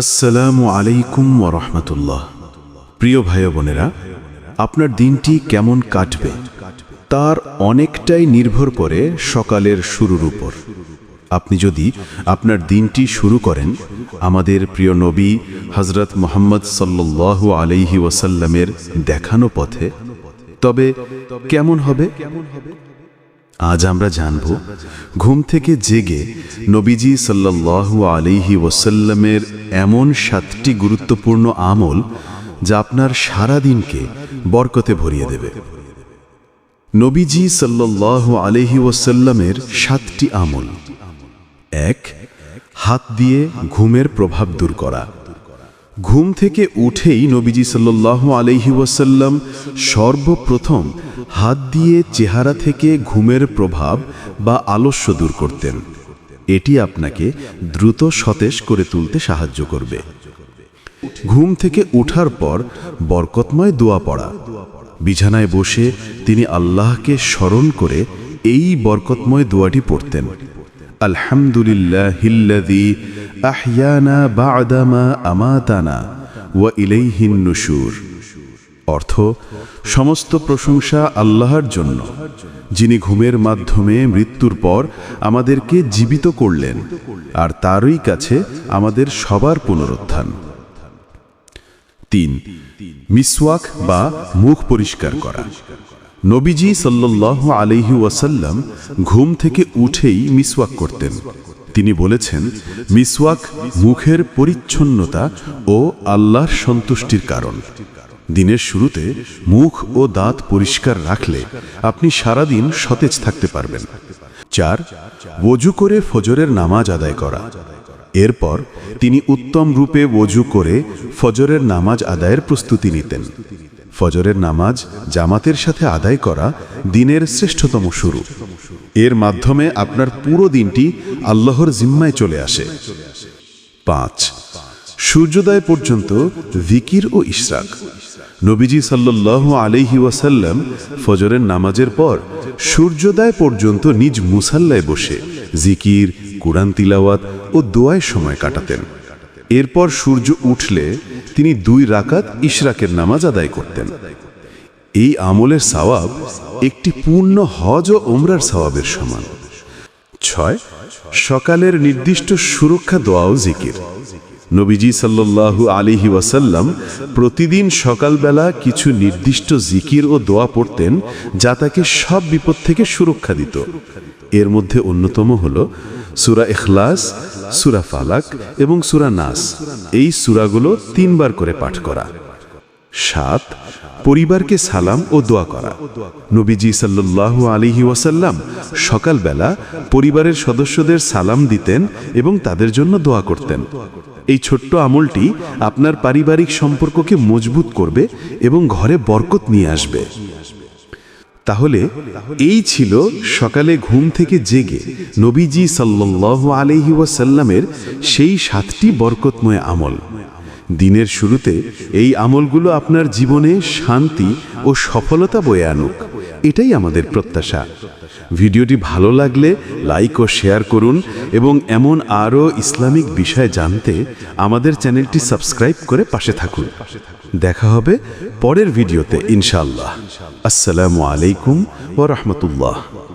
আসসালামু আলাইকুম ওরহমতুল্লাহ প্রিয় ভাই বোনেরা, আপনার দিনটি কেমন কাটবে? তার অনেকটাই নির্ভর করে সকালের শুরুর উপর। আপনি যদি আপনার দিনটি শুরু করেন, আমাদের প্রিয় নবী হজরত মোহাম্মদ সাল্লাল্লাহু আলাইহি ওয়াসাল্লামের দেখানো পথে, তবে কেমন হবে? আজ আমরা জানব, ঘুম থেকে জেগে নবীজি সাল্লাল্লাহু আলাইহি ওয়াসাল্লামের এমন সাতটি গুরুত্বপূর্ণ আমল যা আপনার সারা দিনকে বরকতে ভরিয়ে দেবে। নবীজি সাল্লাল্লাহু আলাইহি ওয়াসাল্লামের সাতটি আমল। এক, হাত দিয়ে ঘুমের প্রভাব দূর করা। ঘুম থেকে উঠেই নবীজি সাল্লাল্লাহু আলাইহি ওয়াসাল্লাম সর্বপ্রথম হাত দিয়ে চেহারা থেকে ঘুমের প্রভাব বা আলস্য দূর করতেন। এটি আপনাকে দ্রুত সতেজ করে তুলতে সাহায্য করবে। ঘুম থেকে ওঠার পর বরকতময় দোয়া পড়া। বিছানায় বসে তিনি আল্লাহকে স্মরণ করে এই বরকতময় দোয়াটি পড়তেন। আলহামদুলিল্লাহ হিল্লাদি আহিয়ানা বাদামা আমাতানা ওয়া ইলাইহিন নুশুর। অর্থ, সমস্ত প্রশংসা আল্লাহর জন্য, যিনি ঘুমের মাধ্যমে মৃত্যুর পর আমাদেরকে জীবিত করলেন, আর তারই কাছে আমাদের সবার পুনরুত্থান। তিন, মিসওয়াক বা মুখ পরিষ্কার করা। নবীজি সাল্লাহ আলহি ওয়াসাল্লাম ঘুম থেকে উঠেই মিসওয়াক করতেন। তিনি বলেছেন, মিসওয়াক মুখের পরিচ্ছন্নতা ও আল্লাহর সন্তুষ্টির কারণ। দিনের শুরুতে মুখ ও দাঁত পরিষ্কার রাখলে আপনি সারাদিন সতেজ থাকতে পারবেন। চার ওজু করে ফজরের নামাজ আদায় করা। এরপর তিনি উত্তম রূপে ওজু করে ফজরের নামাজ আদায়ের প্রস্তুতি নিতেন। ফজরের নামাজ জামাতের সাথে আদায় করা দিনের শ্রেষ্ঠতম শুরু। এর মাধ্যমে আপনার পুরো দিনটি আল্লাহর জিম্মায় চলে আসে। পাঁচ, সূর্যোদয় পর্যন্ত ভিকির ও ইশরাক। নবীজি সাল্লাহ আলহি ওয়াসাল্লাম ফজরের নামাজের পর সূর্যোদয় পর্যন্ত নিজ মুসাল্লায় বসে জিকির, কুরআন তিলাওয়াত ও দোয়ায় সময় কাটাতেন। এরপর সূর্য উঠলে তিনি দুই রাকাত ইশরাকের নামাজ আদায় করতেন। এই আমলের সওয়াব একটি পূর্ণ হজ ও ওমরার সওয়াবের সমান। ছয়, সকালের নির্দিষ্ট সুরক্ষা দোয়াও জিকির। নবীজি সাল্লাল্লাহু আলিহি ওয়াসাল্লাম প্রতিদিন সকালবেলা কিছু নির্দিষ্ট জিকির ও দোয়া পড়তেন যা তাকে সব বিপদ থেকে সুরক্ষা দিত। এর মধ্যে অন্যতম হল সুরা এখলাস সুরা ফালাক এবং সুরা নাস। এই সুরাগুলো তিনবার করে পাঠ করা। সাত, পরিবারকে সালাম ও দোয়া করা। নবীজি সাল্লাল্লাহু আলিহি ওয়াসাল্লাম সকালবেলা পরিবারের সদস্যদের সালাম দিতেন এবং তাদের জন্য দোয়া করতেন। এই ছোট্ট আমলটি আপনার পারিবারিক সম্পর্ককে মজবুত করবে এবং ঘরে বরকত নিয়ে আসবে। তাহলে এই ছিল সকালে ঘুম থেকে জেগে নবীজি সাল্লাহ আলহি ওয়াসাল্লামের সেই সাতটি বরকতময় আমল। দিনের শুরুতে এই আমলগুলো আপনার জীবনে শান্তি ও সফলতা বয়ে আনুক। এটাই আমাদের প্রত্যাশা। ভিডিওটি ভালো লাগলে লাইক ও শেয়ার করুন এবং এমন আরও ইসলামিক বিষয় জানতে আমাদের চ্যানেলটি সাবস্ক্রাইব করে পাশে থাকুন। দেখা হবে পরের ভিডিওতে ইনশাল্লাহ আসসালামু আলাইকুম ও রহমতুল্লাহ।